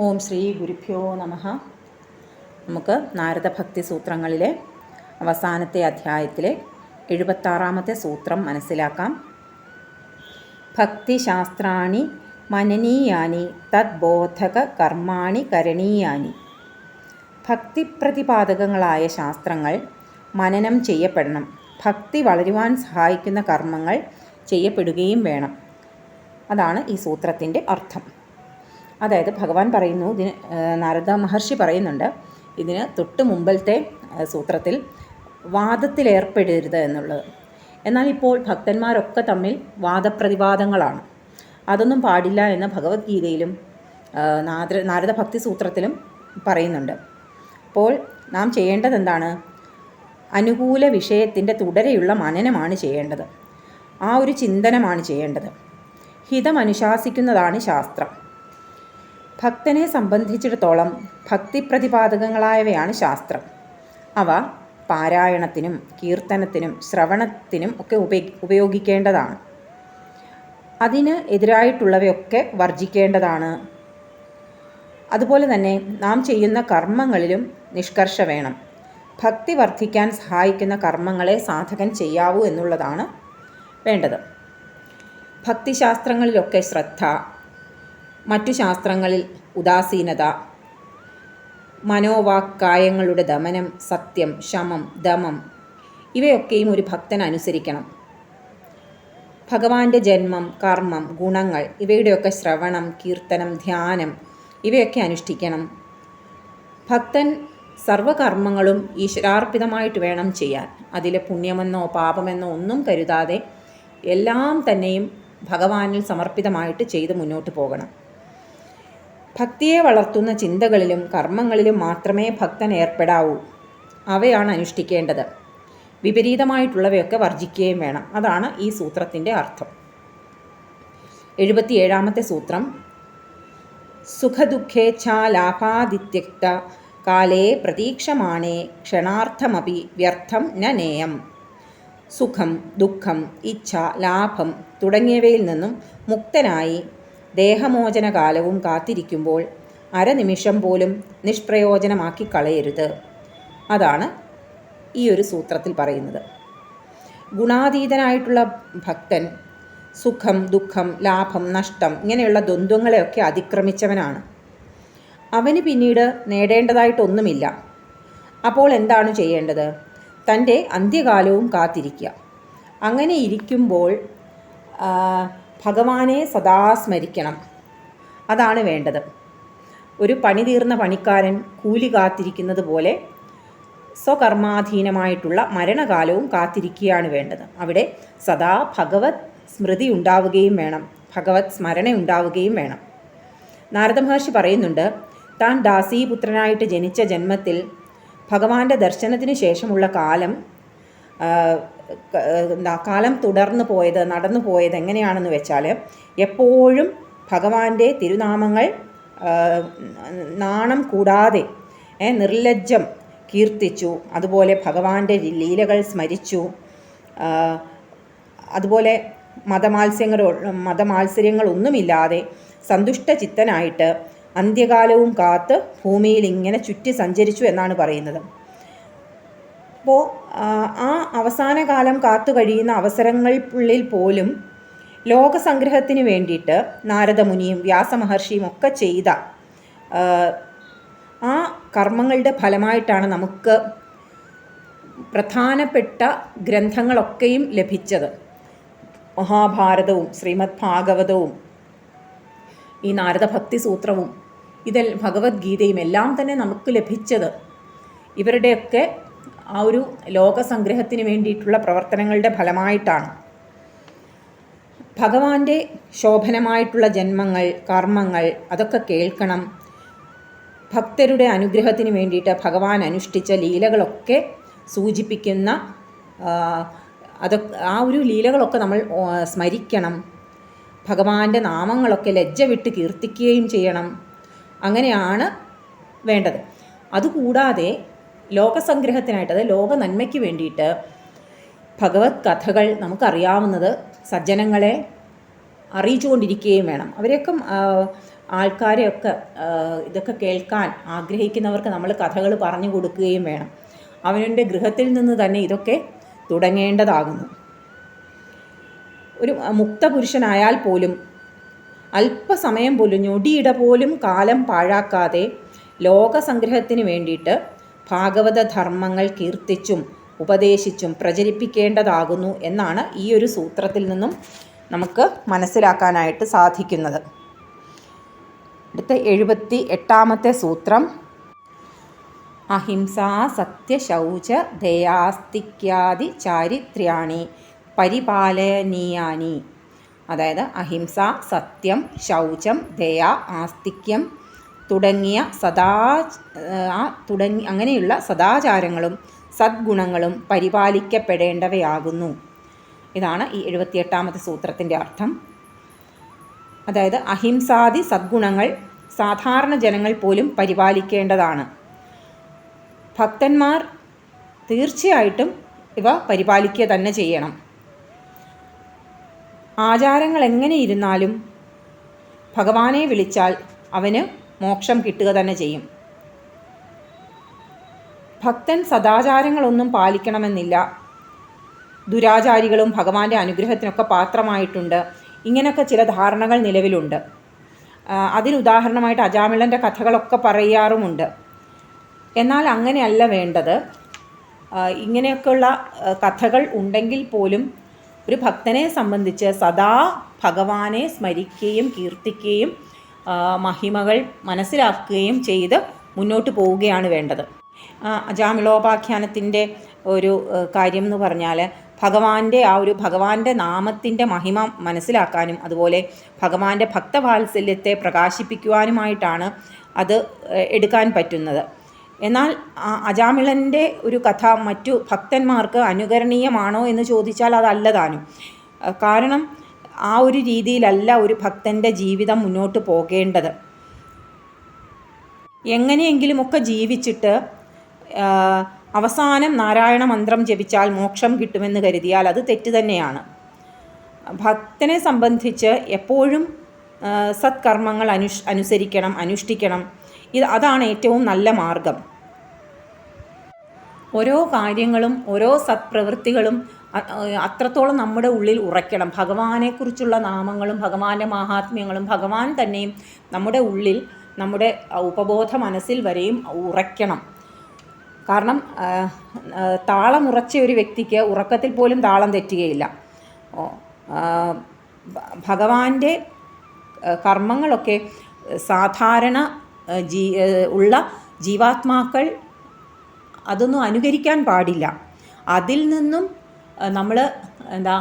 ഓം ശ്രീ ഗുരുഭ്യോ നമ. നമുക്ക് നാരദഭക്തി സൂത്രങ്ങളിലെ അവസാനത്തെ അധ്യായത്തിലെ എഴുപത്താറാമത്തെ സൂത്രം മനസ്സിലാക്കാം. ഭക്തിശാസ്ത്രാണി മനനീയാനി തദ്ബോധക കർമാണി കരണീയാനി. ഭക്തിപ്രതിപാദകങ്ങളായ ശാസ്ത്രങ്ങൾ മനനം ചെയ്യപ്പെടണം. ഭക്തി വളരുവാൻ സഹായിക്കുന്ന കർമ്മങ്ങൾ ചെയ്യപ്പെടുകയും വേണം. അതാണ് ഈ സൂത്രത്തിന്റെ അർത്ഥം. അതായത് ഭഗവാൻ പറയുന്നു ഇതിന് നാരദ മഹർഷി പറയുന്നുണ്ട് ഇതിന് തൊട്ട് മുമ്പത്തെ സൂത്രത്തിൽ വാദത്തിലേർപ്പെടരുത് എന്നുള്ളത്. എന്നാൽ ഇപ്പോൾ ഭക്തന്മാരൊക്കെ തമ്മിൽ വാദപ്രതിവാദങ്ങളാണ്. അതൊന്നും പാടില്ല എന്ന് ഭഗവത്ഗീതയിലും നാരദ നാരദ ഭക്തി സൂത്രത്തിലും പറയുന്നുണ്ട്. അപ്പോൾ നാം ചെയ്യേണ്ടത് എന്താണ് അനുകൂല വിഷയത്തിന്റെ തുടരെയുള്ള മനനമാണ് ചെയ്യേണ്ടത്. ആ ഒരു ചിന്തനമാണ് ചെയ്യേണ്ടത്. ഹിതമനുശാസിക്കുന്നതാണ് ശാസ്ത്രം. ഭക്തനെ സംബന്ധിച്ചിടത്തോളം ഭക്തിപ്രതിപാദകങ്ങളായവയാണ് ശാസ്ത്രം. അവ പാരായണത്തിനും കീർത്തനത്തിനും ശ്രവണത്തിനും ഒക്കെ ഉപയോഗി ഉപയോഗിക്കേണ്ടതാണ്. അതിന് എതിരായിട്ടുള്ളവയൊക്കെ വർജിക്കേണ്ടതാണ് അതുപോലെ തന്നെ നാം ചെയ്യുന്ന കർമ്മങ്ങളിലും നിഷ്കർഷ വേണം. ഭക്തി വർദ്ധിക്കാൻ സഹായിക്കുന്ന കർമ്മങ്ങളെ സാധകൻ ചെയ്യാവൂ എന്നുള്ളതാണ് വേണ്ടത്. ഭക്തിശാസ്ത്രങ്ങളിലൊക്കെ ശ്രദ്ധ മറ്റു ശാസ്ത്രങ്ങളിൽ ഉദാസീനത. മനോവാക്കായങ്ങളുടെ ദമനം സത്യം ശമം ദമം ഇവയൊക്കെയും ഒരു ഭക്തൻ അനുസരിക്കണം. ഭഗവാന്റെ ജന്മം കർമ്മം ഗുണങ്ങൾ ഇവയുടെയൊക്കെ ശ്രവണം കീർത്തനം ധ്യാനം ഇവയൊക്കെ അനുഷ്ഠിക്കണം. ഭക്തൻ സർവകർമ്മങ്ങളും ഈശ്വരാർപ്പിതമായിട്ട് വേണം ചെയ്യാൻ. അതിലെ പുണ്യമെന്നോ പാപമെന്നോ ഒന്നും കരുതാതെ എല്ലാം തന്നെയും ഭഗവാനിൽ സമർപ്പിതമായിട്ട് ചെയ്ത് മുന്നോട്ട് പോകണം. ഭക്തിയെ വളർത്തുന്ന ചിന്തകളിലും കർമ്മങ്ങളിലും മാത്രമേ ഭക്തൻ ഏർപ്പെടാവൂ. അവയാണ് അനുഷ്ഠിക്കേണ്ടത്. വിപരീതമായിട്ടുള്ളവയൊക്കെ വർജിക്കുകയും വേണം. അതാണ് ഈ സൂത്രത്തിന്റെ അർത്ഥം. എഴുപത്തിയേഴാമത്തെ സൂത്രം. സുഖദുഃഖേച്ഛാലാഭാദിത്യക്ത കാലേ പ്രതീക്ഷമാണേ ക്ഷണാർത്ഥമപി വ്യർത്ഥം ന നേയം. സുഖം ദുഃഖം ഇച്ഛ ലാഭം തുടങ്ങിയവയിൽ നിന്നും മുക്തനായി ദേഹമോചനകാലവും കാത്തിരിക്കുമ്പോൾ അരനിമിഷം പോലും നിഷ്പ്രയോജനമാക്കി കളയരുത് അതാണ് ഈ ഒരു സൂത്രത്തിൽ പറയുന്നത്. ഗുണാതീതനായിട്ടുള്ള ഭക്തൻ സുഖം ദുഃഖം ലാഭം നഷ്ടം ഇങ്ങനെയുള്ള ദ്വന്ദ്വങ്ങളെയൊക്കെ അതിക്രമിച്ചവനാണ്. അവന് പിന്നീട് നേടേണ്ടതായിട്ടൊന്നുമില്ല. അപ്പോൾ എന്താണ് ചെയ്യേണ്ടത്? തന്റെ അന്ത്യകാലവും കാത്തിരിക്കുക. അങ്ങനെ ഇരിക്കുമ്പോൾ ഭഗവാനെ സദാ സ്മരിക്കണം. അതാണ് വേണ്ടത്. ഒരു പണി തീർന്ന പണിക്കാരൻ കൂലി കാത്തിരിക്കുന്നത് പോലെ സ്വകർമാധീനമായിട്ടുള്ള മരണകാലവും കാത്തിരിക്കുകയാണ് വേണ്ടത്. അവിടെ സദാ ഭഗവത് സ്മൃതി ഉണ്ടാവുകയും വേണം. ഭഗവത് സ്മരണ ഉണ്ടാവുകയും വേണം. നാരദ മഹർഷി പറയുന്നുണ്ട് താൻ ദാസീപുത്രനായിട്ട് ജനിച്ച ജന്മത്തിൽ ഭഗവാന്റെ ദർശനത്തിന് ശേഷമുള്ള കാലം കാലം തുടർന്നു പോയത് നടന്നു പോയത് എങ്ങനെയാണെന്ന് വെച്ചാൽ എപ്പോഴും ഭഗവാന്റെ തിരുനാമങ്ങൾ നാണം കൂടാതെ നിർലജ്ജം കീർത്തിച്ചു അതുപോലെ ഭഗവാന്റെ ലീലകൾ സ്മരിച്ചു അതുപോലെ മതമാത്സ്യങ്ങളോ മതമാത്സര്യങ്ങളൊന്നുമില്ലാതെ സന്തുഷ്ട ചിത്തനായിട്ട് അന്ത്യകാലവും കാത്ത് ഭൂമിയിൽ ഇങ്ങനെ ചുറ്റി സഞ്ചരിച്ചു എന്നാണ് പറയുന്നത്. അപ്പോൾ ആ അവസാന കാലം കാത്തു കഴിയുന്ന അവസരങ്ങൾക്കുള്ളിൽ പോലും ലോകസംഗ്രഹത്തിന് വേണ്ടിയിട്ട് നാരദമുനിയും വ്യാസമഹർഷിയും ഒക്കെ ചെയ്ത ആ കർമ്മങ്ങളുടെ ഫലമായിട്ടാണ് നമുക്ക് പ്രധാനപ്പെട്ട ഗ്രന്ഥങ്ങളൊക്കെയും ലഭിച്ചത്. മഹാഭാരതവും ശ്രീമദ് ഭാഗവതവും ഈ നാരദഭക്തി സൂത്രവും ഇതിൽ ഭഗവത്ഗീതയും എല്ലാം തന്നെ നമുക്ക് ലഭിച്ചത്. ഇവരുടെയൊക്കെ ആ ഒരു ലോകസംഗ്രഹത്തിന് വേണ്ടിയിട്ടുള്ള പ്രവർത്തനങ്ങളുടെ ഫലമായിട്ടാണ്. ഭഗവാന്റെ ശോഭനമായിട്ടുള്ള ജന്മങ്ങൾ കർമ്മങ്ങൾ അതൊക്കെ കേൾക്കണം. ഭക്തരുടെ അനുഗ്രഹത്തിന് വേണ്ടിയിട്ട് ഭഗവാൻ അനുഷ്ഠിച്ച ലീലകളൊക്കെ സൂചിപ്പിക്കുന്ന അതൊക്കെ ആ ഒരു ലീലകളൊക്കെ നമ്മൾ സ്മരിക്കണം. ഭഗവാന്റെ നാമങ്ങളൊക്കെ ലജ്ജ വിട്ട് കീർത്തിക്കുകയും ചെയ്യണം. അങ്ങനെയാണ് വേണ്ടത്. അതുകൂടാതെ ലോകസംഗ്രഹത്തിനായിട്ട് അതായത് ലോക നന്മയ്ക്ക് വേണ്ടിയിട്ട് ഭഗവത് കഥകൾ നമുക്കറിയാവുന്നത് സജ്ജനങ്ങളെ അറിയിച്ചുകൊണ്ടിരിക്കുകയും വേണം. അവരെയൊക്കെ ആൾക്കാരെയൊക്കെ ഇതൊക്കെ കേൾക്കാൻ ആഗ്രഹിക്കുന്നവർക്ക് നമ്മൾ കഥകൾ പറഞ്ഞു കൊടുക്കുകയും വേണം. അവന്റെ ഗൃഹത്തിൽ നിന്ന് തന്നെ ഇതൊക്കെ തുടങ്ങേണ്ടതാകുന്നു. ഒരു മുക്തപുരുഷനായാൽ പോലും അല്പസമയം പോലും ഞൊടിയിട പോലും കാലം പാഴാക്കാതെ ലോകസംഗ്രഹത്തിന് വേണ്ടിയിട്ട് ഭാഗവത ധർമ്മങ്ങൾ കീർത്തിച്ചും ഉപദേശിച്ചും പ്രചരിപ്പിക്കേണ്ടതാകുന്നു എന്നാണ് ഈ ഒരു സൂത്രത്തിൽ നിന്നും നമുക്ക് മനസ്സിലാക്കാനായിട്ട് സാധിക്കുന്നത്. അടുത്ത എഴുപത്തി എട്ടാമത്തെ സൂത്രം. അഹിംസ സത്യശൗച ദയാസ്തിക്യാദി ചാരിത്ര്യാണി പരിപാലനീയാനി. അതായത് അഹിംസ സത്യം ശൗചം ദയ ആസ്തിക്യം തുടങ്ങിയ സദാ ആ തുടങ്ങി അങ്ങനെയുള്ള സദാചാരങ്ങളും സദ്ഗുണങ്ങളും പരിപാലിക്കപ്പെടേണ്ടവയാകുന്നു. ഇതാണ് ഈ എഴുപത്തിയെട്ടാമത്തെ സൂത്രത്തിന്റെ അർത്ഥം. അതായത് അഹിംസാദി സദ്ഗുണങ്ങൾ സാധാരണ ജനങ്ങൾ പോലും പരിപാലിക്കേണ്ടതാണ്. ഭക്തന്മാർ തീർച്ചയായിട്ടും ഇവ പരിപാലിക്കുക തന്നെ ചെയ്യണം. ആചാരങ്ങൾ എങ്ങനെ ഇരുന്നാലും ഭഗവാനെ വിളിച്ചാൽ അവന് മോക്ഷം കിട്ടുക തന്നെ ചെയ്യും. ഭക്തൻ സദാചാരങ്ങളൊന്നും പാലിക്കണമെന്നില്ല. ദുരാചാരികളും ഭഗവാന്റെ അനുഗ്രഹത്തിനൊക്കെ പാത്രമായിട്ടുണ്ട്. ഇങ്ങനെയൊക്കെ ചില ധാരണകൾ നിലവിലുണ്ട്. അതിനുദാഹരണമായിട്ട് അജാമിളന്റെ കഥകളൊക്കെ പറയാറുമുണ്ട്. എന്നാൽ അങ്ങനെയല്ല വേണ്ടത്. ഇങ്ങനെയൊക്കെയുള്ള കഥകൾ ഉണ്ടെങ്കിൽ പോലും ഒരു ഭക്തനെ സംബന്ധിച്ച് സദാ ഭഗവാനെ സ്മരിക്കുകയും കീർത്തിക്കുകയും മഹിമകൾ മനസ്സിലാക്കുകയും ചെയ്ത് മുന്നോട്ട് പോവുകയാണ് വേണ്ടത്. അജാമിളോപാഖ്യാനത്തിന്റെ ഒരു കാര്യം എന്ന് പറഞ്ഞാൽ ഭഗവാന്റെ ആ ഒരു ഭഗവാന്റെ നാമത്തിന്റെ മഹിമ മനസ്സിലാക്കാനും അതുപോലെ ഭഗവാന്റെ ഭക്തവാത്സല്യത്തെ പ്രകാശിപ്പിക്കുവാനുമായിട്ടാണ് അത് എടുക്കാൻ പറ്റുന്നത്. എന്നാൽ അജാമിളന്റെ ഒരു കഥ മറ്റു ഭക്തന്മാർക്ക് അനുകരണീയമാണോ എന്ന് ചോദിച്ചാൽ അതല്ല താനും. കാരണം ആ ഒരു രീതിയിലല്ല ഒരു ഭക്തന്റെ ജീവിതം മുന്നോട്ട് പോകേണ്ടത്. എങ്ങനെയെങ്കിലുമൊക്കെ ജീവിച്ചിട്ട് അവസാനം നാരായണ മന്ത്രം ജപിച്ചാൽ മോക്ഷം കിട്ടുമെന്ന് കരുതിയാൽ അത് തെറ്റ് തന്നെയാണ്. ഭക്തനെ സംബന്ധിച്ച് എപ്പോഴും സത്കർമ്മങ്ങൾ അനുഷ് അനുസരിക്കണം അനുഷ്ഠിക്കണം. ഇത് അതാണ് ഏറ്റവും നല്ല മാർഗം. ഓരോ കാര്യങ്ങളും ഓരോ സത്പ്രവൃത്തികളും അത്രത്തോളം നമ്മുടെ ഉള്ളിൽ ഉറയ്ക്കണം. ഭഗവാനെക്കുറിച്ചുള്ള നാമങ്ങളും ഭഗവാന്റെ മഹാത്മ്യങ്ങളും ഭഗവാൻ തന്നെയും നമ്മുടെ ഉള്ളിൽ നമ്മുടെ ഉപബോധ മനസ്സിൽ വരെയും ഉറയ്ക്കണം. കാരണം താളമുറച്ച ഒരു വ്യക്തിക്ക് ഉറക്കത്തിൽ പോലും താളം തെറ്റുകയില്ല. ഭഗവാന്റെ കർമ്മങ്ങളൊക്കെ സാധാരണ ജീ ഉള്ള ജീവാത്മാക്കൾ അതൊന്നും അനുകരിക്കാൻ പാടില്ല. അതിൽ നിന്നും നമ്മൾ എന്താ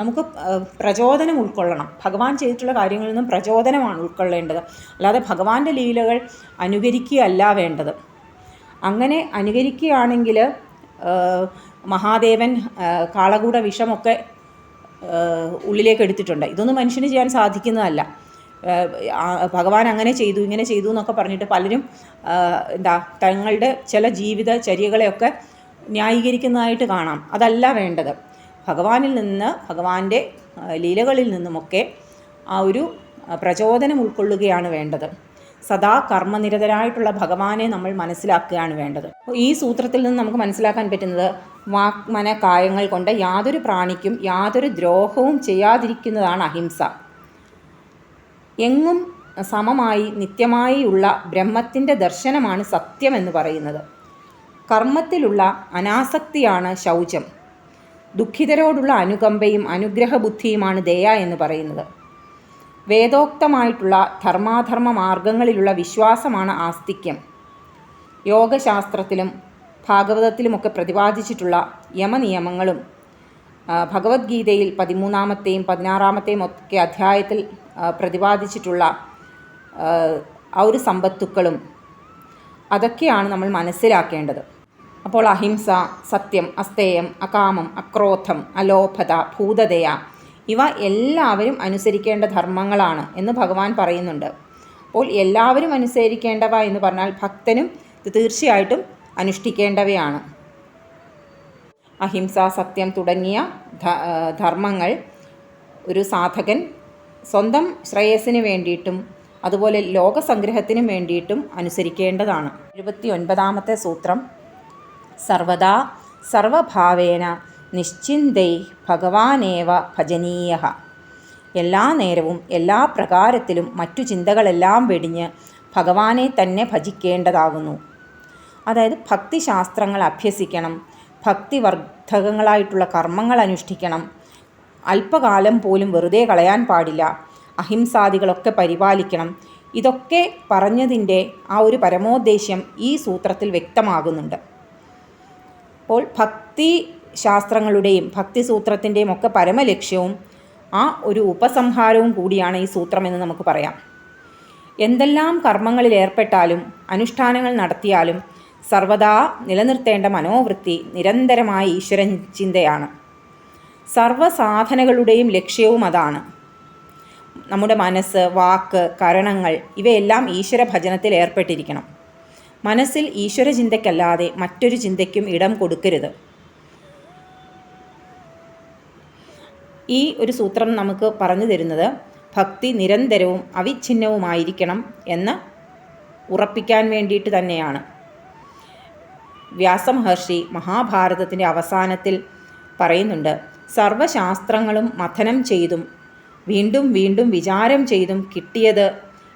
നമുക്ക് പ്രചോദനം ഉൾക്കൊള്ളണം. ഭഗവാൻ ചെയ്തിട്ടുള്ള കാര്യങ്ങളിൽ നിന്നും പ്രചോദനമാണ് ഉൾക്കൊള്ളേണ്ടത്. അല്ലാതെ ഭഗവാന്റെ ലീലകൾ അനുകരിക്കുകയല്ല വേണ്ടത്. അങ്ങനെ അനുകരിക്കുകയാണെങ്കിൽ മഹാദേവൻ കാളകൂട വിഷമൊക്കെ ഉള്ളിലേക്ക് എടുത്തിട്ടുണ്ട്. ഇതൊന്നും മനുഷ്യന് ചെയ്യാൻ സാധിക്കുന്നതല്ല. ഭഗവാൻ അങ്ങനെ ചെയ്തു ഇങ്ങനെ ചെയ്തു എന്നൊക്കെ പറഞ്ഞിട്ട് പലരും എന്താ തങ്ങളുടെ ചില ജീവിത ചര്യകളെയൊക്കെ ന്യായീകരിക്കുന്നതായിട്ട് കാണാം. അതല്ല വേണ്ടത്. ഭഗവാനിൽ നിന്ന് ഭഗവാന്റെ ലീലകളിൽ നിന്നുമൊക്കെ ആ ഒരു പ്രചോദനം ഉൾക്കൊള്ളുകയാണ് വേണ്ടത്. സദാ കർമ്മനിരതരായിട്ടുള്ള ഭഗവാനെ നമ്മൾ മനസ്സിലാക്കുകയാണ് വേണ്ടത്. ഈ സൂത്രത്തിൽ നിന്ന് നമുക്ക് മനസ്സിലാക്കാൻ പറ്റുന്നത് വാക്മന കായങ്ങൾ കൊണ്ട് യാതൊരു പ്രാണിക്കും യാതൊരു ദ്രോഹവും ചെയ്യാതിരിക്കുന്നതാണ് അഹിംസ. എങ്ങും സമമായി നിത്യമായി ഉള്ള ബ്രഹ്മത്തിന്റെ ദർശനമാണ് സത്യമെന്ന് പറയുന്നത്. കർമ്മത്തിലുള്ള അനാസക്തിയാണ് ശൗചം. ദുഃഖിതരോടുള്ള അനുകമ്പയും അനുഗ്രഹബുദ്ധിയുമാണ് ദയ എന്ന് പറയുന്നത്. വേദോക്തമായിട്ടുള്ള ധർമാധർമ്മ മാർഗങ്ങളിലുള്ള വിശ്വാസമാണ് ആസ്തിക്യം. യോഗശാസ്ത്രത്തിലും ഭാഗവതത്തിലുമൊക്കെ പ്രതിപാദിച്ചിട്ടുള്ള യമനിയമങ്ങളും ഭഗവത്ഗീതയിൽ പതിമൂന്നാമത്തെയും പതിനാറാമത്തെയും ഒക്കെ അധ്യായത്തിൽ പ്രതിപാദിച്ചിട്ടുള്ള ആ ഒരു സമ്പത്തുക്കളും അതൊക്കെയാണ് നമ്മൾ മനസ്സിലാക്കേണ്ടത്. അപ്പോൾ അഹിംസ സത്യം അസ്തേയം അകാമം അക്രോധം അലോഭത ഭൂതതയ ഇവ എല്ലാവരും അനുസരിക്കേണ്ട ധർമ്മങ്ങളാണ് എന്ന് ഭഗവാൻ പറയുന്നുണ്ട്. അപ്പോൾ എല്ലാവരും അനുസരിക്കേണ്ടവ എന്ന് പറഞ്ഞാൽ ഭക്തനും തീർച്ചയായിട്ടും അനുഷ്ഠിക്കേണ്ടവയാണ്. അഹിംസ സത്യം തുടങ്ങിയ ധർമ്മങ്ങൾ ഒരു സാധകൻ സ്വന്തം ശ്രേയസ്സിന് വേണ്ടിയിട്ടും അതുപോലെ ലോകസംഗ്രഹത്തിനും വേണ്ടിയിട്ടും അനുസരിക്കേണ്ടതാണ്. എഴുപത്തി ഒൻപതാമത്തെ സൂത്രം. സർവദാ സർവഭാവേന നിശ്ചിന്തൈ ഭഗവാനേവ ഭജനീയ. എല്ലാ നേരവും എല്ലാ പ്രകാരത്തിലും മറ്റു ചിന്തകളെല്ലാം വെടിഞ്ഞ് ഭഗവാനെ തന്നെ ഭജിക്കേണ്ടതാകുന്നു. അതായത് ഭക്തിശാസ്ത്രങ്ങൾ അഭ്യസിക്കണം ഭക്തിവർദ്ധകങ്ങളായിട്ടുള്ള കർമ്മങ്ങൾ അനുഷ്ഠിക്കണം. അല്പകാലം പോലും വെറുതെ കളയാൻ പാടില്ല. അഹിംസാദികളൊക്കെ പരിപാലിക്കണം. ഇതൊക്കെ പറഞ്ഞതിന്റെ ആ ഒരു പരമോദ്ദേശ്യം ഈ സൂത്രത്തിൽ വ്യക്തമാകുന്നുണ്ട്. അപ്പോൾ ഭക്തി ശാസ്ത്രങ്ങളുടെയും ഭക്തി സൂത്രത്തിന്റെയും ഒക്കെ പരമലക്ഷ്യവും ആ ഒരു ഉപസംഹാരവും കൂടിയാണ് ഈ സൂത്രമെന്ന് നമുക്ക് പറയാം. എന്തെല്ലാം കർമ്മങ്ങളിൽ ഏർപ്പെട്ടാലും അനുഷ്ഠാനങ്ങൾ നടത്തിയാലും സർവദാ നിലനിർത്തേണ്ട മനോവൃത്തി നിരന്തരമായ ഈശ്വരൻ ചിന്തയാണ്. സർവസാധനകളുടെയും ലക്ഷ്യവും അതാണ്. നമ്മുടെ മനസ്സ് വാക്ക് കരണങ്ങൾ ഇവയെല്ലാം ഈശ്വര ഭജനത്തിൽ ഏർപ്പെട്ടിരിക്കണം. മനസ്സിൽ ഈശ്വര ചിന്തയ്ക്കല്ലാതെ മറ്റൊരു ചിന്തയ്ക്കും ഇടം കൊടുക്കരുത്. ഈ ഒരു സൂത്രം നമുക്ക് പറഞ്ഞു തരുന്നത് ഭക്തി നിരന്തരവും അവിഛിന്നവുമായിരിക്കണം എന്ന് ഉറപ്പിക്കാൻ വേണ്ടിയിട്ട് തന്നെയാണ്. വ്യാസമഹർഷി മഹാഭാരതത്തിന്റെ അവസാനത്തിൽ പറയുന്നുണ്ട് സർവശാസ്ത്രങ്ങളും മഥനം ചെയ്തും വീണ്ടും വീണ്ടും വിചാരം ചെയ്തും കിട്ടിയത്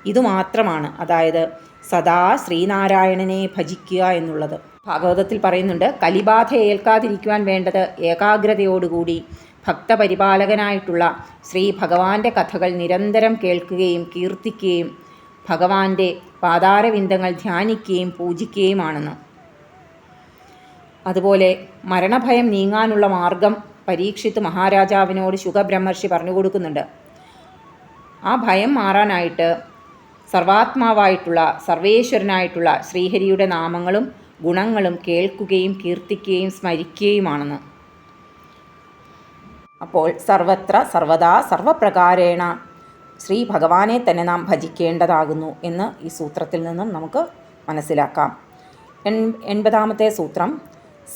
ഇതുമാത്രമാണ്. അതായത് സദാ ശ്രീനാരായണനെ ഭജിക്കുക എന്നുള്ളത്. ഭാഗവതത്തിൽ പറയുന്നുണ്ട് കലിബാധ ഏൽക്കാതിരിക്കുവാൻ വേണ്ടത് ഏകാഗ്രതയോടുകൂടി ഭക്തപരിപാലകനായിട്ടുള്ള ശ്രീ ഭഗവാന്റെ കഥകൾ നിരന്തരം കേൾക്കുകയും കീർത്തിക്കുകയും ഭഗവാന്റെ പാതാരവിന്ദങ്ങൾ ധ്യാനിക്കുകയും പൂജിക്കുകയുമാണെന്ന്. അതുപോലെ മരണഭയം നീങ്ങാനുള്ള മാർഗം പരീക്ഷിത്ത് മഹാരാജാവിനോട് ശുഖബ്രഹ്മർഷി പറഞ്ഞു കൊടുക്കുന്നുണ്ട് ആ ഭയം മാറാനായിട്ട് സർവാത്മാവായിട്ടുള്ള സർവേശ്വരനായിട്ടുള്ള ശ്രീഹരിയുടെ നാമങ്ങളും ഗുണങ്ങളും കേൾക്കുകയും കീർത്തിക്കുകയും സ്മരിക്കുകയുമാണെന്ന്. അപ്പോൾ സർവത്ര സർവദാ സർവപ്രകാരേണ ശ്രീ ഭഗവാനെ തന്നെ നാം ഭജിക്കേണ്ടതാകുന്നു എന്ന് ഈ സൂത്രത്തിൽ നിന്നും നമുക്ക് മനസ്സിലാക്കാം. എൺ എൺപതാമത്തെ സൂത്രം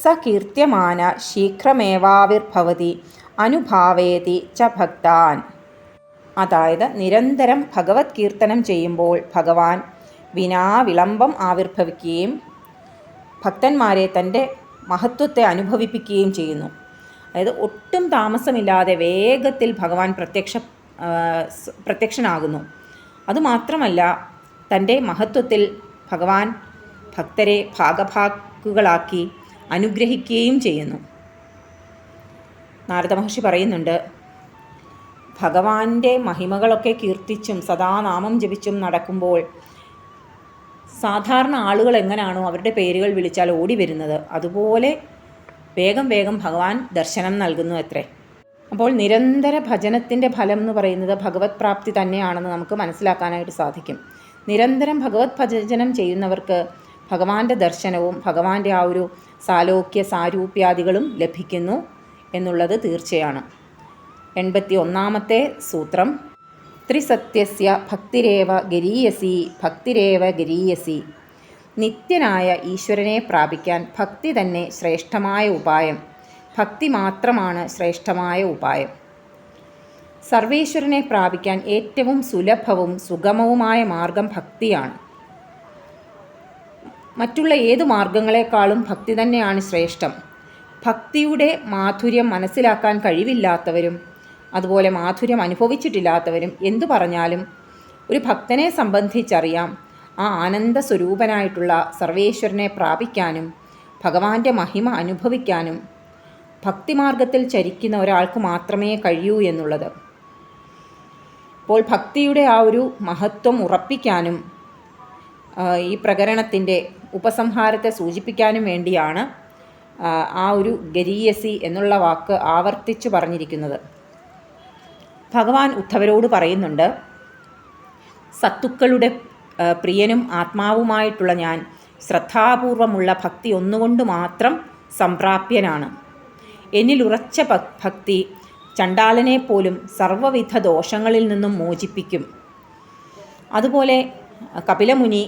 സകീർത്യമാന ശീഘ്രമേവാവിർഭവതി അനുഭാവേതി ച ഭക്താൻ. അതായത് നിരന്തരം ഭഗവത് കീർത്തനം ചെയ്യുമ്പോൾ ഭഗവാൻ വിനാ വിളംബം ആവിർഭവിക്കുകയും ഭക്തന്മാരെ തന്റെ മഹത്വത്തെ അനുഭവിപ്പിക്കുകയും ചെയ്യുന്നു. അതായത് ഒട്ടും താമസമില്ലാതെ വേഗത്തിൽ ഭഗവാൻ പ്രത്യക്ഷ പ്രത്യക്ഷനാകുന്നു. അതുമാത്രമല്ല തന്റെ മഹത്വത്തിൽ ഭഗവാൻ ഭക്തരെ ഭാഗഭാക്കുകളാക്കി അനുഗ്രഹിക്കുകയും ചെയ്യുന്നു. നാരദ മഹർഷി പറയുന്നുണ്ട് ഭഗവാന്റെ മഹിമകളൊക്കെ കീർത്തിച്ചും സദാനാമം ജപിച്ചും നടക്കുമ്പോൾ സാധാരണ ആളുകൾ എങ്ങനെയാണോ അവരുടെ പേരുകൾ വിളിച്ചാൽ ഓടി വരുന്നത്. അതുപോലെ വേഗം വേഗം ഭഗവാൻ ദർശനം നൽകുന്നു അത്രേ. അപ്പോൾ നിരന്തര ഭജനത്തിന്റെ ഫലം എന്ന് പറയുന്നത് ഭഗവത് പ്രാപ്തി തന്നെയാണെന്ന് നമുക്ക് മനസ്സിലാക്കാനായിട്ട് സാധിക്കും. നിരന്തരം ഭഗവത് ഭജനം ചെയ്യുന്നവർക്ക് ഭഗവാന്റെ ദർശനവും ഭഗവാന്റെ ആ ഒരു സാലോക്യ സാരൂപ്യാദികളും ലഭിക്കുന്നു എന്നുള്ളത് തീർച്ചയാണ്. എൺപത്തി ഒന്നാമത്തെ സൂത്രം. ത്രിസത്യസ്യ ഭക്തിരേവ ഗരീയസി ഭക്തിരേവ ഗരീയസി. നിത്യനായ ഈശ്വരനെ പ്രാപിക്കാൻ ഭക്തി തന്നെ ശ്രേഷ്ഠമായ ഉപായം. ഭക്തി മാത്രമാണ് ശ്രേഷ്ഠമായ ഉപായം. സർവേശ്വരനെ പ്രാപിക്കാൻ ഏറ്റവും സുലഭവും സുഗമവുമായ മാർഗം ഭക്തിയാണ്. മറ്റുള്ള ഏത് മാർഗങ്ങളെക്കാളും ഭക്തി തന്നെയാണ് ശ്രേഷ്ഠം. ഭക്തിയുടെ മാധുര്യം മനസ്സിലാക്കാൻ കഴിവില്ലാത്തവരും അതുപോലെ മാധുര്യം അനുഭവിച്ചിട്ടില്ലാത്തവരും എന്തു പറഞ്ഞാലും ഒരു ഭക്തനെ സംബന്ധിച്ചറിയാം ആ ആനന്ദ സ്വരൂപനായിട്ടുള്ള സർവേശ്വരനെ പ്രാപിക്കാനും ഭഗവാന്റെ മഹിമ അനുഭവിക്കാനും ഭക്തിമാർഗത്തിൽ ചരിക്കുന്ന ഒരാൾക്ക് മാത്രമേ കഴിയൂ എന്നുള്ളത്. അപ്പോൾ ഭക്തിയുടെ ആ ഒരു മഹത്വം ഉറപ്പിക്കാനും ഈ പ്രകരണത്തിന്റെ ഉപസംഹാരത്തെ സൂചിപ്പിക്കാനും വേണ്ടിയാണ് ആ ഒരു ഗരീയസി എന്നുള്ള വാക്ക് ആവർത്തിച്ചു പറഞ്ഞിരിക്കുന്നത്. ഭഗവാൻ ഉദ്ധവരോട് പറയുന്നുണ്ട് സത്തുക്കളുടെ പ്രിയനും ആത്മാവുമായിട്ടുള്ള ഞാൻ ശ്രദ്ധാപൂർവമുള്ള ഭക്തി ഒന്നുകൊണ്ട് മാത്രം സംപ്രാപ്യനാണ്. എന്നിൽ ഉറച്ച ഭക്തി ചണ്ടാലനെ പോലും സർവവിധ ദോഷങ്ങളിൽ നിന്നും മോചിപ്പിക്കും. അതുപോലെ കപിലമുനി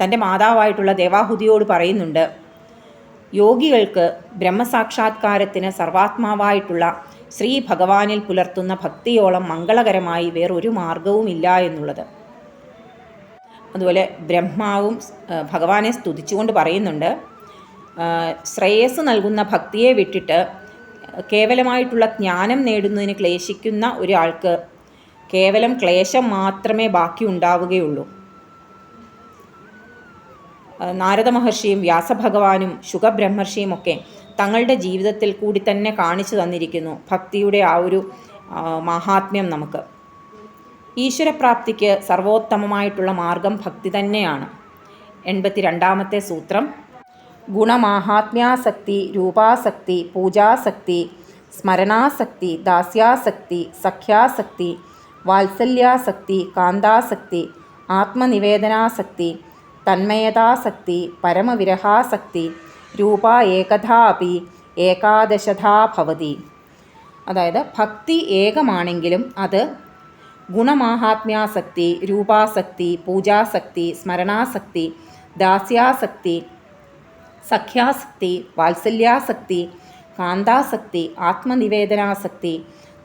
തന്റെ മാതാവായിട്ടുള്ള ദേവാഹുതിയോട് പറയുന്നുണ്ട് യോഗികൾക്ക് ബ്രഹ്മസാക്ഷാത്കാരത്തിന് സർവാത്മാവായിട്ടുള്ള ശ്രീ ഭഗവാനിൽ പുലർത്തുന്ന ഭക്തിയോളം മംഗളകരമായി വേറൊരു മാർഗവുമില്ല എന്നുള്ളത്. അതുപോലെ ബ്രഹ്മാവും ഭഗവാനെ സ്തുതിച്ചുകൊണ്ട് പറയുന്നുണ്ട് ശ്രേയസ് നൽകുന്ന ഭക്തിയെ വിട്ടിട്ട് കേവലമായിട്ടുള്ള ജ്ഞാനം നേടുന്നതിന് ക്ലേശിക്കുന്ന ഒരാൾക്ക് കേവലം ക്ലേശം മാത്രമേ ബാക്കി ഉണ്ടാവുകയുള്ളൂ നാരദ മഹർഷിയും വ്യാസഭഗവാനും ശുഖബ്രഹ്മർഷിയും ഒക്കെ തങ്ങളുടെ ജീവിതത്തിൽ കൂടി തന്നെ കാണിച്ചു തന്നിരിക്കുന്നു. ഭക്തിയുടെ ആ ഒരു മഹാത്മ്യം നമുക്ക്. ഈശ്വരപ്രാപ്തിക്ക് സർവോത്തമമായിട്ടുള്ള മാർഗം ഭക്തി തന്നെയാണ്. എൺപത്തി രണ്ടാമത്തെ സൂത്രം. ഗുണമാഹാത്മ്യാസക്തി രൂപാസക്തി പൂജാസക്തി സ്മരണാസക്തി ദാസ്യാസക്തി സഖ്യാസക്തി വാത്സല്യാസക്തി കാന്താസക്തി ആത്മനിവേദനാസക്തി തന്മയതാസക്തി പരമവിരഹാസക്തി രൂപ ഏകഥാ അപി ഏകാദശതാ ഭവതി. അതായത് ഭക്തി ഏകമാണെങ്കിലും അത് ഗുണമാഹാത്മ്യാസക്തി രൂപാസക്തി പൂജാസക്തി സ്മരണാസക്തി ദാസ്യാസക്തി സഖ്യാസക്തി വാത്സല്യാസക്തി കാന്താസക്തി ആത്മനിവേദനാസക്തി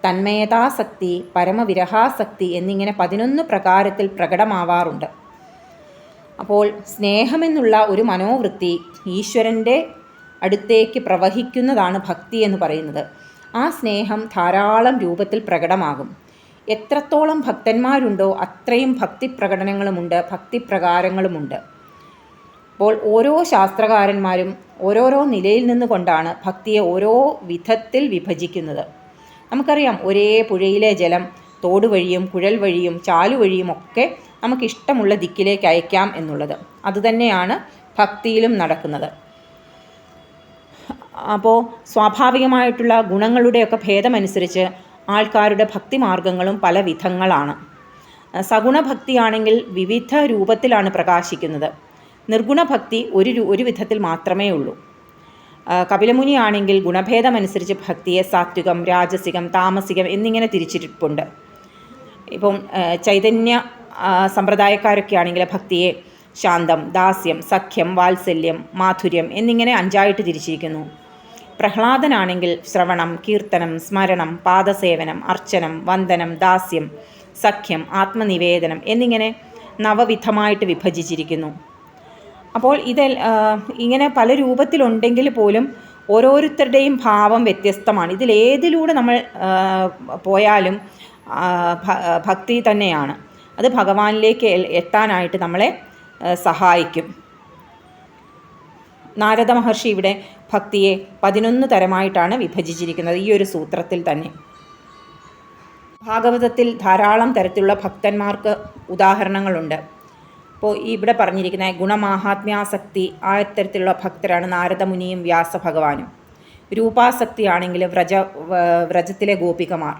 തന്മയതാസക്തി പരമവിരഹാസക്തി എന്നിങ്ങനെ പതിനൊന്ന് പ്രകാരത്തിൽ പ്രകടമാവാറുണ്ട്. അപ്പോൾ സ്നേഹമെന്നുള്ള ഒരു മനോവൃത്തി ഈശ്വരന്റെ അടുത്തേക്ക് പ്രവഹിക്കുന്നതാണ് ഭക്തി എന്ന് പറയുന്നത്. ആ സ്നേഹം ധാരാളം രൂപത്തിൽ പ്രകടമാകും. എത്രത്തോളം ഭക്തന്മാരുണ്ടോ അത്രയും ഭക്തി പ്രകടനങ്ങളുമുണ്ട് ഭക്തി പ്രകാരങ്ങളുമുണ്ട്. അപ്പോൾ ഓരോ ശാസ്ത്രകാരന്മാരും ഓരോരോ നിലയിൽ നിന്നുകൊണ്ടാണ് ഭക്തിയെ ഓരോ വിധത്തിൽ വിഭജിക്കുന്നത്. നമുക്കറിയാം ഒരേ പുഴയിലെ ജലം തോട് വഴിയും കുഴൽ വഴിയും ചാലു വഴിയും ഒക്കെ നമുക്കിഷ്ടമുള്ള ദിക്കിലേക്ക് അയക്കാം എന്നുള്ളത്. അതുതന്നെയാണ് ഭക്തിയിലും നടക്കുന്നത്. അപ്പോൾ സ്വാഭാവികമായിട്ടുള്ള ഗുണങ്ങളുടെയൊക്കെ ഭേദമനുസരിച്ച് ആൾക്കാരുടെ ഭക്തി മാർഗങ്ങളും പല വിധങ്ങളാണ്. സഗുണഭക്തിയാണെങ്കിൽ വിവിധ രൂപത്തിലാണ് പ്രകാശിക്കുന്നത്. നിർഗുണഭക്തി ഒരു ഒരു വിധത്തിൽ മാത്രമേ ഉള്ളൂ. കപിലമുനിയാണെങ്കിൽ ഗുണഭേദമനുസരിച്ച് ഭക്തിയെ സാത്വികം രാജസികം താമസികം എന്നിങ്ങനെ തിരിച്ചിട്ടുണ്ട്. ഇപ്പം ചൈതന്യ സമ്പ്രദായക്കാരൊക്കെ ആണെങ്കിൽ ഭക്തിയെ ശാന്തം ദാസ്യം സഖ്യം വാത്സല്യം മാധുര്യം എന്നിങ്ങനെ അഞ്ചായിട്ട് തിരിച്ചിരിക്കുന്നു. പ്രഹ്ലാദനാണെങ്കിൽ ശ്രവണം കീർത്തനം സ്മരണം പാദസേവനം അർച്ചനം വന്ദനം ദാസ്യം സഖ്യം ആത്മനിവേദനം എന്നിങ്ങനെ നവവിധമായിട്ട് വിഭജിച്ചിരിക്കുന്നു. അപ്പോൾ ഇത് ഇങ്ങനെ പല രൂപത്തിലുണ്ടെങ്കിൽ പോലും ഓരോരുത്തരുടെയും ഭാവം വ്യത്യസ്തമാണ്. ഇതിലേതിലൂടെ നമ്മൾ പോയാലും ഭക്തി തന്നെയാണ്. അത് ഭഗവാനിലേക്ക് എത്താനായിട്ട് നമ്മളെ സഹായിക്കും. നാരദ മഹർഷി ഇവിടെ ഭക്തിയെ പതിനൊന്ന് തരമായിട്ടാണ് വിഭജിച്ചിരിക്കുന്നത് ഈ ഒരു സൂത്രത്തിൽ തന്നെ. ഭാഗവതത്തിൽ ധാരാളം തരത്തിലുള്ള ഭക്തന്മാർക്ക് ഉദാഹരണങ്ങളുണ്ട്. അപ്പോൾ ഇവിടെ പറഞ്ഞിരിക്കുന്ന ഗുണമാഹാത്മ്യാസക്തി ആ തരത്തിലുള്ള ഭക്തരാണ് നാരദമുനിയും വ്യാസഭഗവാനും. രൂപാസക്തിയാണെങ്കിൽ വ്രജ വ്രജത്തിലെ ഗോപികമാർ.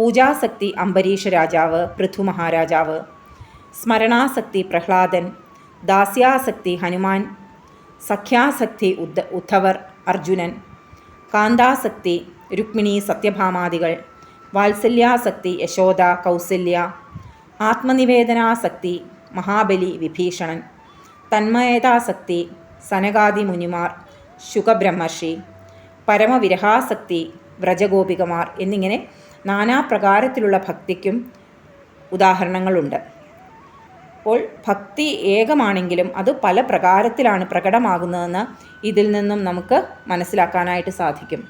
പൂജാസക്തി അംബരീഷ രാജാവ് പൃഥു മഹാരാജാവ്. സ്മരണാസക്തി പ്രഹ്ലാദൻ ദാസ്യാസക്തി ഹനുമാൻ സഖ്യാസക്തി ഉദ്ധ ഉദ്ധവർ അർജുനൻ. കാന്താസക്തി രുക്മിണി സത്യഭാമാദികൾ. വാത്സല്യാസക്തി യശോദ കൗസല്യ. ആത്മനിവേദനാസക്തി മഹാബലി വിഭീഷണൻ. തന്മയതാസക്തി സനകാദി മുനിമാർ ശുഖബ്രഹ്മർഷി. പരമവിരഹാസക്തി വ്രജഗോപികമാർ എന്നിങ്ങനെ നാനാപ്രകാരത്തിലുള്ള ഭക്തിക്കും ഉദാഹരണങ്ങളുണ്ട്. അപ്പോൾ ഭക്തി ഏകമാണെങ്കിലും അത് പല പ്രകാരത്തിലാണ് പ്രകടമാകുന്നതെന്ന് ഇതിൽ നിന്നും നമുക്ക് മനസ്സിലാക്കാനായിട്ട് സാധിക്കും.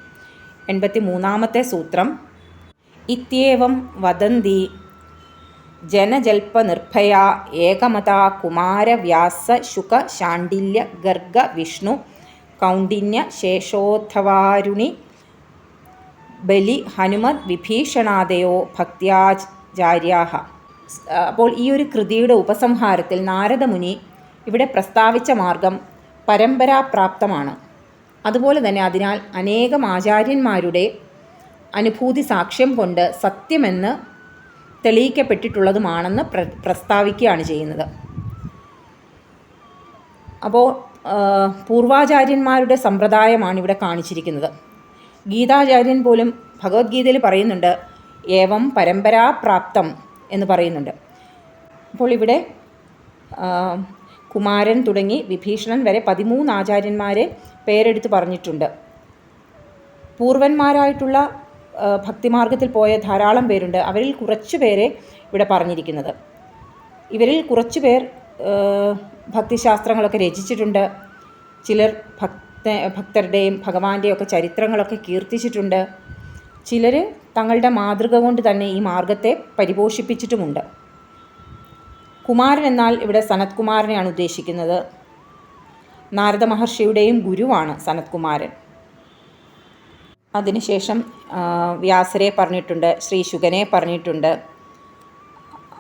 എൺപത്തി മൂന്നാമത്തെ സൂത്രം. ഇത്യേവം വദന്തി ജനജൽപ നിർഭയ ഏകമത കുമാരവ്യാസ ശുക ശാണ്ഡില്യ ഗർഗ വിഷ്ണു കൗണ്ഡിന്യ ശേഷോദ്ധവാരുണി ബലി ഹനുമത് വിഭീഷണാദയോ ഭക്ത്യാചാര്യാഹ. അപ്പോൾ ഈ ഒരു കൃതിയുടെ ഉപസംഹാരത്തിൽ നാരദമുനി ഇവിടെ പ്രസ്താവിച്ച മാർഗം പരമ്പരാപ്രാപ്തമാണ്. അതുപോലെ തന്നെ അതിനാൽ അനേകം ആചാര്യന്മാരുടെ അനുഭൂതി സാക്ഷ്യം കൊണ്ട് സത്യമെന്ന് തെളിയിക്കപ്പെട്ടിട്ടുള്ളതുമാണെന്ന് പ്ര പ്രസ്താവിക്കുകയാണ് ചെയ്യുന്നത്. അപ്പോൾ പൂർവാചാര്യന്മാരുടെ സമ്പ്രദായമാണ് ഇവിടെ കാണിച്ചിരിക്കുന്നത്. ഗീതാചാര്യൻ പോലും ഭഗവത്ഗീതയിൽ പറയുന്നുണ്ട് ഏവം പരമ്പരാപ്രാപ്തം എന്ന് പറയുന്നുണ്ട്. അപ്പോൾ ഇവിടെ കുമാരൻ തുടങ്ങി വിഭീഷണൻ വരെ പതിമൂന്ന് ആചാര്യന്മാരെ പേരെടുത്ത് പറഞ്ഞിട്ടുണ്ട്. പൂർവന്മാരായിട്ടുള്ള ഭക്തിമാർഗത്തിൽ പോയ ധാരാളം പേരുണ്ട്. അവരിൽ കുറച്ച് പേരെ ഇവിടെ പറഞ്ഞിരിക്കുന്നത്. ഇവരിൽ കുറച്ച് പേർ ഭക്തിശാസ്ത്രങ്ങളൊക്കെ രചിച്ചിട്ടുണ്ട്. ചിലർ ഭക്ത ഭക്തരുടെയും ഭഗവാന്റെയും ഒക്കെ ചരിത്രങ്ങളൊക്കെ കീർത്തിച്ചിട്ടുണ്ട്. ചിലർ തങ്ങളുടെ മാതൃക കൊണ്ട് തന്നെ ഈ മാർഗത്തെ പരിപോഷിപ്പിച്ചിട്ടുമുണ്ട്. കുമാരൻ എന്നാൽ ഇവിടെ സനത് കുമാരനെയാണ് ഉദ്ദേശിക്കുന്നത്. നാരദ മഹർഷിയുടെയും ഗുരുവാണ് സനത് കുമാരൻ. അതിനുശേഷം വ്യാസരെ പറഞ്ഞിട്ടുണ്ട് ശ്രീ ശുഗനെ പറഞ്ഞിട്ടുണ്ട്.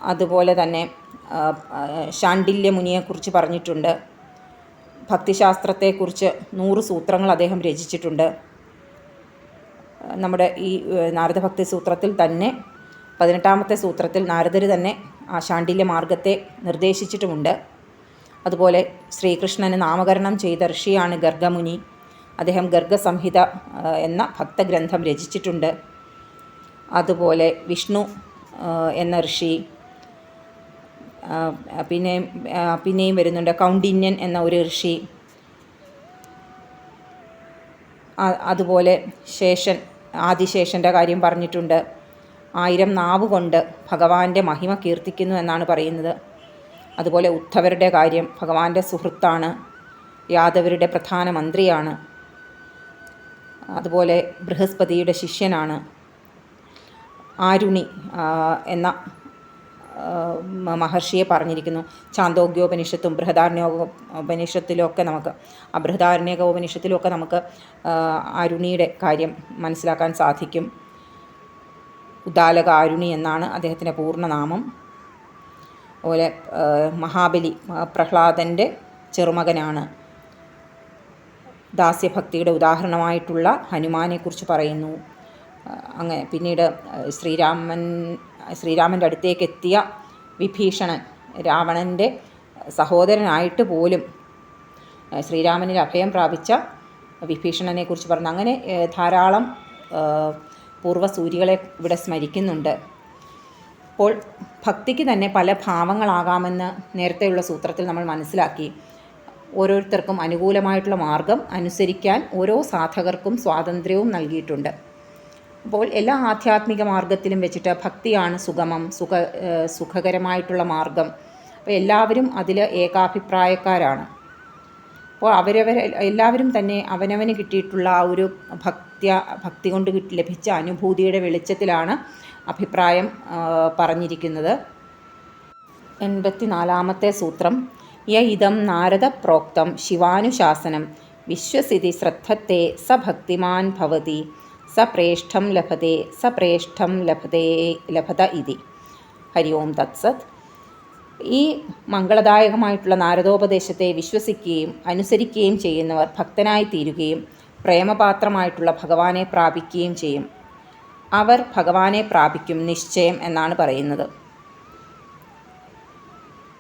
അതുപോലെ തന്നെ ശാണ്ഡില്യ മുനിയെക്കുറിച്ച് പറഞ്ഞിട്ടുണ്ട്. ഭക്തിശാസ്ത്രത്തെക്കുറിച്ച് നൂറ് സൂത്രങ്ങൾ അദ്ദേഹം രചിച്ചിട്ടുണ്ട്. നമ്മുടെ ഈ നാരദഭക്തി സൂത്രത്തിൽ തന്നെ പതിനെട്ടാമത്തെ സൂത്രത്തിൽ നാരദർ തന്നെ ആ ശാണ്ഡില്യ മാർഗത്തെ നിർദ്ദേശിച്ചിട്ടുമുണ്ട്. അതുപോലെ ശ്രീകൃഷ്ണന് നാമകരണം ചെയ്ത ഋഷിയാണ് ഗർഗമുനി. അദ്ദേഹം ഗർഗസംഹിത എന്ന ഭക്തഗ്രന്ഥം രചിച്ചിട്ടുണ്ട്. അതുപോലെ വിഷ്ണു എന്ന ഋഷി ആ, പിന്നെയും വരുന്നുണ്ട് കൗണ്ടിന്യൻ എന്ന ഒരു ഋഷി. അതുപോലെ ശേഷൻ ആദിശേഷന്റെ കാര്യം പറഞ്ഞിട്ടുണ്ട്. ആയിരം നാവ് കൊണ്ട് ഭഗവാന്റെ മഹിമ കീർത്തിക്കുന്നു എന്നാണ് പറയുന്നത്. അതുപോലെ ഉദ്ധവരുടെ കാര്യം ഭഗവാന്റെ സുഹൃത്താണ് യാദവരുടെ പ്രധാനമന്ത്രിയാണ് അതുപോലെ ബൃഹസ്പതിയുടെ ശിഷ്യനാണ്. ആരുണി എന്ന മഹർഷിയെ പറഞ്ഞിരിക്കുന്നു. ചാന്തോഗ്യോപനിഷത്തും ബൃഹദാരണ്യോപനിഷത്തിലൊക്കെ നമുക്ക് ആ ബൃഹദാരണ്യകോപനിഷത്തിലുമൊക്കെ നമുക്ക് അരുണിയുടെ കാര്യം മനസ്സിലാക്കാൻ സാധിക്കും. ഉദാലക അരുണി എന്നാണ് അദ്ദേഹത്തിന്റെ പൂർണനാമം. അതുപോലെ മഹാബലി പ്രഹ്ലാദന്റെ ചെറുമകനാണ്. ദാസ്യഭക്തിയുടെ ഉദാഹരണമായിട്ടുള്ള ഹനുമാനെക്കുറിച്ച് പറയുന്നു. അങ്ങനെ പിന്നീട് ശ്രീരാമൻ ശ്രീരാമന്റെ അടുത്തേക്ക് എത്തിയ വിഭീഷണൻ രാവണന്റെ സഹോദരനായിട്ട് പോലും ശ്രീരാമനിൽ അഭയം പ്രാപിച്ച വിഭീഷണനെ കുറിച്ച് പറഞ്ഞു. അങ്ങനെ ധാരാളം പൂർവസൂരികളെ ഇവിടെ സ്മരിക്കുന്നുണ്ട്. അപ്പോൾ ഭക്തിക്ക് തന്നെ പല ഭാവങ്ങളാകാമെന്ന് നേരത്തെയുള്ള സൂത്രത്തിൽ നമ്മൾ മനസ്സിലാക്കി. ഓരോരുത്തർക്കും അനുകൂലമായിട്ടുള്ള മാർഗം അനുസരിക്കാൻ ഓരോ സാധകർക്കും സ്വാതന്ത്ര്യവും നൽകിയിട്ടുണ്ട്. അപ്പോൾ എല്ലാ ആധ്യാത്മിക മാർഗത്തിലും വെച്ചിട്ട് ഭക്തിയാണ് സുഗമം സുഖ സുഖകരമായിട്ടുള്ള മാർഗം. അപ്പോൾ എല്ലാവരും അതിൽ ഏകാഭിപ്രായക്കാരാണ്. അപ്പോൾ അവരവർ എല്ലാവരും തന്നെ അവനവന് കിട്ടിയിട്ടുള്ള ആ ഒരു ഭക്തി ഭക്തി കൊണ്ട് ലഭിച്ച അനുഭൂതിയുടെ വെളിച്ചത്തിലാണ് അഭിപ്രായം പറഞ്ഞിരിക്കുന്നത്. എൺപത്തിനാലാമത്തെ സൂത്രം. യ ഇതം നാരദ പ്രോക്തം ശിവാനുശാസനം. വിശ്വസിതി ശ്രദ്ധത്തെ സഭക്തിമാൻ ഭക്തിമാൻ ഭവതി. സ ലഭതേ സപ്രേഷ്ഠം ലഭതേ ലഭത ഇതി. ഹരി ഓം തത്സത് ഈ മംഗളദായകമായിട്ടുള്ള നാരദോപദേശത്തെ വിശ്വസിക്കുകയും അനുസരിക്കുകയും ചെയ്യുന്നവർ ഭക്തനായി തീരുകയും പ്രേമപാത്രമായിട്ടുള്ള ഭഗവാനെ പ്രാപിക്കുകയും ചെയ്യും. അവർ ഭഗവാനെ പ്രാപിക്കും നിശ്ചയം എന്നാണ് പറയുന്നത്.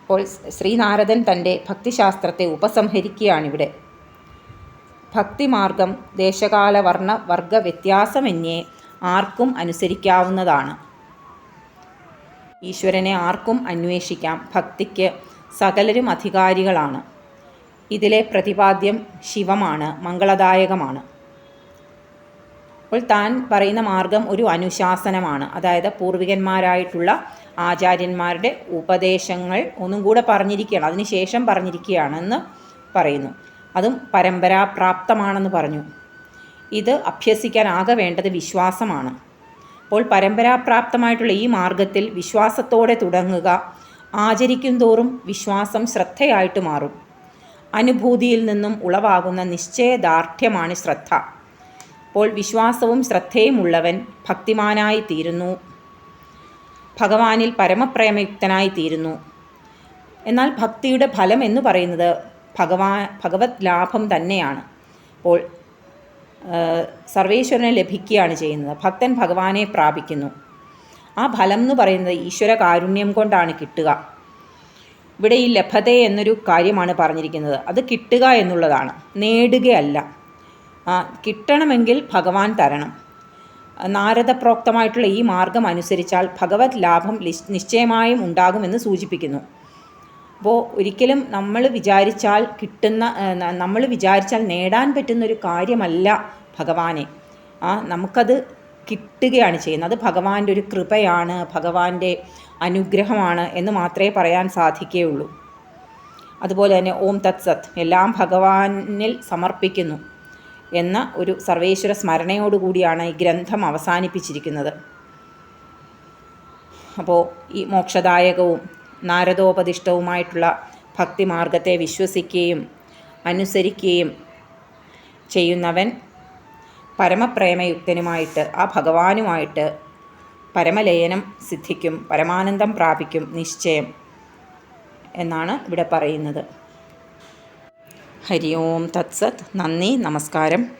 അപ്പോൾ ശ്രീനാരദൻ തന്റെ ഭക്തിശാസ്ത്രത്തെ ഉപസംഹരിക്കുകയാണിവിടെ ഭക്തിമാർഗം ദേശകാല വർണ വർഗ വ്യത്യാസമന്യേ ആർക്കും അനുസരിക്കാവുന്നതാണ്. ഈശ്വരനെ ആർക്കും അന്വേഷിക്കാം. ഭക്തിക്ക് സകലരും അധികാരികളാണ്. ഇതിലെ പ്രതിപാദ്യം ശിവമാണ് മംഗളദായകമാണ്. അപ്പോൾ താൻ പറയുന്ന മാർഗം ഒരു അനുശാസനമാണ്. അതായത് പൂർവികന്മാരായിട്ടുള്ള ആചാര്യന്മാരുടെ ഉപദേശങ്ങൾ ഒന്നും കൂടെ പറഞ്ഞിരിക്കുകയാണ്. അതിനുശേഷം പറഞ്ഞിരിക്കുകയാണെന്ന് പറയുന്നു. അതും പരമ്പരാപ്രാപ്തമാണെന്ന് പറഞ്ഞു. ഇത് അഭ്യസിക്കാനാകെ വേണ്ടത് വിശ്വാസമാണ്. അപ്പോൾ പരമ്പരാപ്രാപ്തമായിട്ടുള്ള ഈ മാർഗത്തിൽ വിശ്വാസത്തോടെ തുടങ്ങുക ആചരിക്കും തോറും വിശ്വാസം ശ്രദ്ധയായിട്ട് മാറും. അനുഭൂതിയിൽ നിന്നും ഉളവാകുന്ന നിശ്ചയദാർഢ്യമാണ് ശ്രദ്ധ. അപ്പോൾ വിശ്വാസവും ശ്രദ്ധയും ഉള്ളവൻ ഭക്തിമാനായി തീരുന്നു. ഭഗവാനിൽ പരമപ്രേമയുക്തനായി തീരുന്നു. എന്നാൽ ഭക്തിയുടെ ഫലം എന്ന് പറയുന്നത് ഭഗവാൻ ഭഗവത് ലാഭം തന്നെയാണ്. അപ്പോൾ സർവേശ്വരനെ ലഭിക്കുകയാണ് ചെയ്യുന്നത്. ഭക്തൻ ഭഗവാനെ പ്രാപിക്കുന്നു. ആ ഫലം എന്ന് പറയുന്നത് ഈശ്വര കാരുണ്യം കൊണ്ടാണ് കിട്ടുക. ഇവിടെ ഈ ലഭത എന്നൊരു കാര്യമാണ് പറഞ്ഞിരിക്കുന്നത്. അത് കിട്ടുക എന്നുള്ളതാണ്. നേടുകയല്ല. കിട്ടണമെങ്കിൽ ഭഗവാൻ തരണം. നാരദപ്രോക്തമായിട്ടുള്ള ഈ മാർഗം അനുസരിച്ചാൽ ഭഗവത് ലാഭം നിശ്ചയമായും ഉണ്ടാകുമെന്ന് സൂചിപ്പിക്കുന്നു. അപ്പോൾ ഒരിക്കലും നമ്മൾ വിചാരിച്ചാൽ കിട്ടുന്ന നമ്മൾ വിചാരിച്ചാൽ നേടാൻ പറ്റുന്ന ഒരു കാര്യമല്ല ഭഗവാനെ. ആ നമുക്കത് കിട്ടുകയാണ് ചെയ്യുന്നത്. അത് ഭഗവാന്റെ ഒരു കൃപയാണ് ഭഗവാന്റെ അനുഗ്രഹമാണ് എന്ന് മാത്രമേ പറയാൻ സാധിക്കുകയുള്ളൂ. അതുപോലെ തന്നെ ഓം തത്സത് എല്ലാം ഭഗവാനിൽ സമർപ്പിക്കുന്നു എന്ന ഒരു സർവേശ്വര സ്മരണയോടുകൂടിയാണ് ഈ ഗ്രന്ഥം അവസാനിപ്പിച്ചിരിക്കുന്നത്. അപ്പോൾ ഈ മോക്ഷദായകവും നാരദോപദിഷ്ടവുമായിട്ടുള്ള ഭക്തിമാർഗത്തെ വിശ്വസിക്കുകയും അനുസരിക്കുകയും ചെയ്യുന്നവൻ പരമപ്രേമയുക്തനുമായിട്ട് ആ ഭഗവാനുമായിട്ട് പരമലയനം സിദ്ധിക്കും പരമാനന്ദം പ്രാപിക്കും നിശ്ചയം എന്നാണ് ഇവിടെ പറയുന്നത്. ഹരി ഓം തത്സത്. നന്ദി നമസ്കാരം.